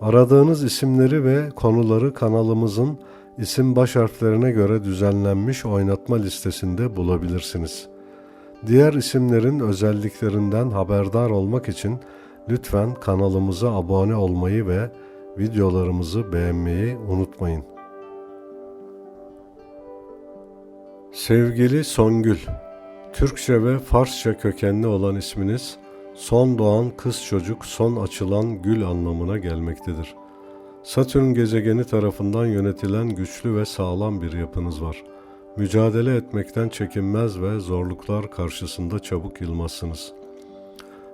Aradığınız isimleri ve konuları kanalımızın isim baş harflerine göre düzenlenmiş oynatma listesinde bulabilirsiniz. Diğer isimlerin özelliklerinden haberdar olmak için lütfen kanalımıza abone olmayı ve videolarımızı beğenmeyi unutmayın. Sevgili Songül, Türkçe ve Farsça kökenli olan isminiz son doğan kız çocuk, son açılan gül anlamına gelmektedir. Satürn gezegeni tarafından yönetilen güçlü ve sağlam bir yapınız var. Mücadele etmekten çekinmez ve zorluklar karşısında çabuk yılmazsınız.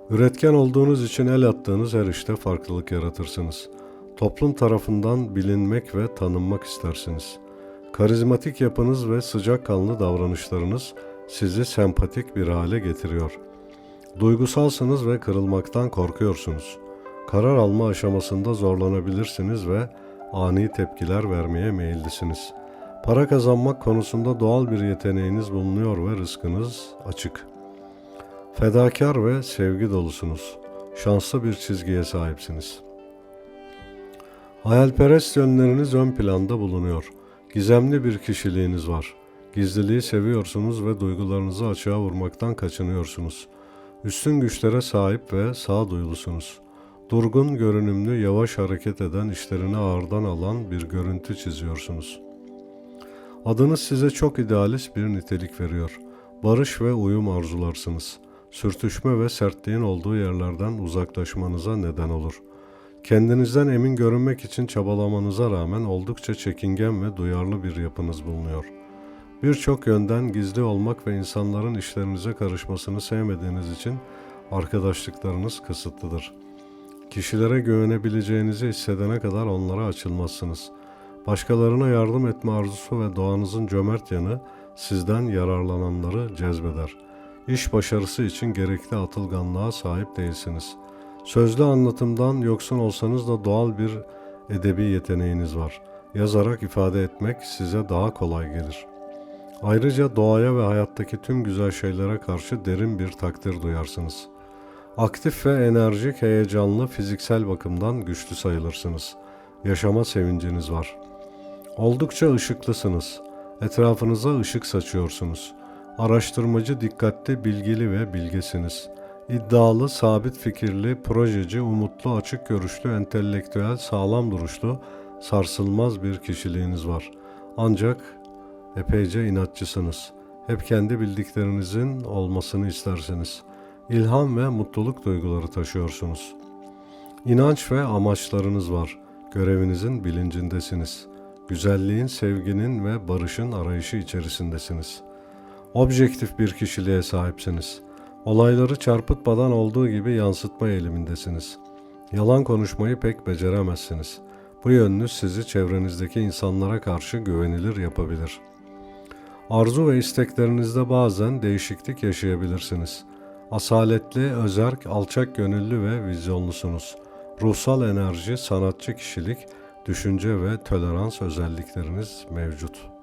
Üretken olduğunuz için el attığınız her işte farklılık yaratırsınız. Toplum tarafından bilinmek ve tanınmak istersiniz. Karizmatik yapınız ve sıcakkanlı davranışlarınız sizi sempatik bir hale getiriyor. Duygusalsınız ve kırılmaktan korkuyorsunuz. Karar alma aşamasında zorlanabilirsiniz ve ani tepkiler vermeye meyillisiniz. Para kazanmak konusunda doğal bir yeteneğiniz bulunuyor ve rızkınız açık. Fedakar ve sevgi dolusunuz. Şanslı bir çizgiye sahipsiniz. Hayalperest yönleriniz ön planda bulunuyor. Gizemli bir kişiliğiniz var. Gizliliği seviyorsunuz ve duygularınızı açığa vurmaktan kaçınıyorsunuz. Üstün güçlere sahip ve sağduyulusunuz. Durgun görünümlü, yavaş hareket eden, işlerini ağırdan alan bir görüntü çiziyorsunuz. Adınız size çok idealist bir nitelik veriyor. Barış ve uyum arzularsınız. Sürtüşme ve sertliğin olduğu yerlerden uzaklaşmanıza neden olur. Kendinizden emin görünmek için çabalamanıza rağmen oldukça çekingen ve duyarlı bir yapınız bulunuyor. Birçok yönden gizli olmak ve insanların işlerinize karışmasını sevmediğiniz için arkadaşlıklarınız kısıtlıdır. Kişilere güvenebileceğinizi hissedene kadar onlara açılmazsınız. Başkalarına yardım etme arzusu ve doğanızın cömert yanı sizden yararlananları cezbeder. İş başarısı için gerekli atılganlığa sahip değilsiniz. Sözlü anlatımdan yoksun olsanız da doğal bir edebi yeteneğiniz var. Yazarak ifade etmek size daha kolay gelir. Ayrıca doğaya ve hayattaki tüm güzel şeylere karşı derin bir takdir duyarsınız. Aktif ve enerjik, heyecanlı, fiziksel bakımdan güçlü sayılırsınız. Yaşama sevinciniz var. Oldukça ışıklısınız. Etrafınıza ışık saçıyorsunuz. Araştırmacı, dikkatli, bilgili ve bilgesiniz. İddialı, sabit fikirli, projeci, umutlu, açık görüşlü, entelektüel, sağlam duruşlu, sarsılmaz bir kişiliğiniz var. Ancak epeyce inatçısınız. Hep kendi bildiklerinizin olmasını istersiniz. İlham ve mutluluk duyguları taşıyorsunuz. İnanç ve amaçlarınız var. Görevinizin bilincindesiniz. Güzelliğin, sevginin ve barışın arayışı içerisindesiniz. Objektif bir kişiliğe sahipsiniz. Olayları çarpıtmadan olduğu gibi yansıtma eğilimindesiniz. Yalan konuşmayı pek beceremezsiniz. Bu yönünüz sizi çevrenizdeki insanlara karşı güvenilir yapabilir. Arzu ve isteklerinizde bazen değişiklik yaşayabilirsiniz. Asaletli, özerk, alçak gönüllü ve vizyonlusunuz. Ruhsal enerji, sanatçı kişilik, düşünce ve tolerans özellikleriniz mevcut.''